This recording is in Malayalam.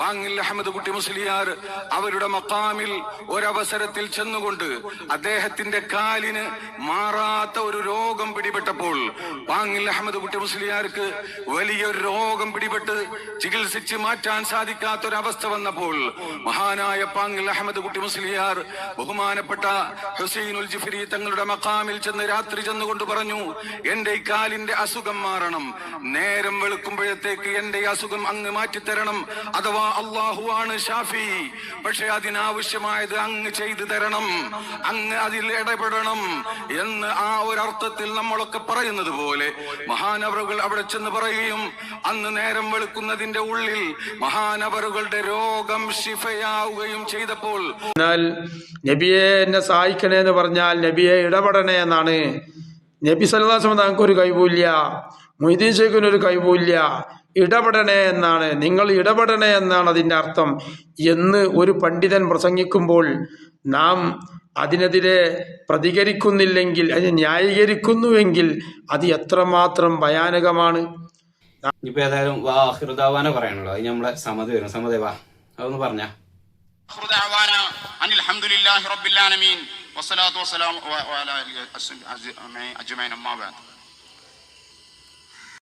വാങ്ങിൽ അഹമ്മദ് കുട്ടി മുസ്ലിയാർ അവരുടെ മക്കാമിൽ ഒരവസരത്തിൽ ചെന്നുകൊണ്ട് അദ്ദേഹത്തിന്റെ കാലിന് മാറാത്ത ഒരു രോഗം പിടിപെട്ടപ്പോൾ വാങ്ങിൽ അഹമ്മദ് കുട്ടി മുസ്ലിയാർക്ക് വലിയൊരു രോഗം പിടിപെട്ട് ചികിത്സിച്ച് മാറ്റാൻ സാധിക്കാത്ത ഒരു അവസ്ഥ വന്നപ്പോൾ മഹാനായ പാങ്ങിൽ അഹമ്മദ് കുട്ടി മുസ്ലിയാർ ബഹുമാനപ്പെട്ട ഹുസൈനുൽ ജിഫരി തങ്ങളുടെ മക്കാമിൽ ചെന്ന് രാത്രി ചെന്നുകൊണ്ട് പറഞ്ഞു എന്റെ ഈ കാലിന്റെ അസുഖം മാറണം. നേരം വെളുക്കുമ്പോഴത്തേക്ക് എന്റെ അസുഖം അങ്ങ് മാറ്റിത്തരണം. അഥവാ അള്ളാഹു ആണ് ഷാഫി. പക്ഷെ അതിനാവശ്യമായത് അങ്ങ് ചെയ്തു തരണം അങ്ങ് അതിൽ ഇടപെടണം എന്ന് ആ ഒരർത്ഥത്തിൽ നമ്മളൊക്കെ പറയുന്നത് പോലെ മഹാനവറുകൾ അവിടെ ചെന്ന് പറയുകയും അന്ന് നേരം വെളുക്കുന്നതിന്റെ ഉള്ളിൽ മഹാനവറുകളുടെ രോഗം ശിഫയാവുകയും ചെയ്തപ്പോൾ എന്നാൽ നബിയെ എന്നെ സഹായിക്കണേ എന്ന് പറഞ്ഞാൽ നബിയെ ഇടപെടണേ എന്നാണ്. നബി സല്ലാസ് താങ്കൾക്ക് ഒരു കഴിവില്ല മൊയ്തീൻ ഷേഖിനൊരു കഴിവില്ല ഇടപെടണേ എന്നാണ്. നിങ്ങൾ ഇടപെടണേ എന്നാണ് അതിന്റെ അർത്ഥം. എന്ന് ഒരു പണ്ഡിതൻ പ്രസംഗിക്കുമ്പോൾ നാം അതിനെതിരെ പ്രതികരിക്കുന്നില്ലെങ്കിൽ അതിനെ ന്യായീകരിക്കുന്നുവെങ്കിൽ അത് എത്രമാത്രം ഭയാനകമാണ്. ഇപ്പൊ ഏതായാലും വാഹൃദാവാന പറയാനുള്ളൂ. അത് നമ്മളെ സമതി വരും സമദേവ അതൊന്ന് പറഞ്ഞ. അനിൽഹമുല്ലാഹി റബ്ബില്ലാലമീൻ വസ്സലാത്തു വസ്സലാം അജ്മൈൻ അമ്മാബാദ്.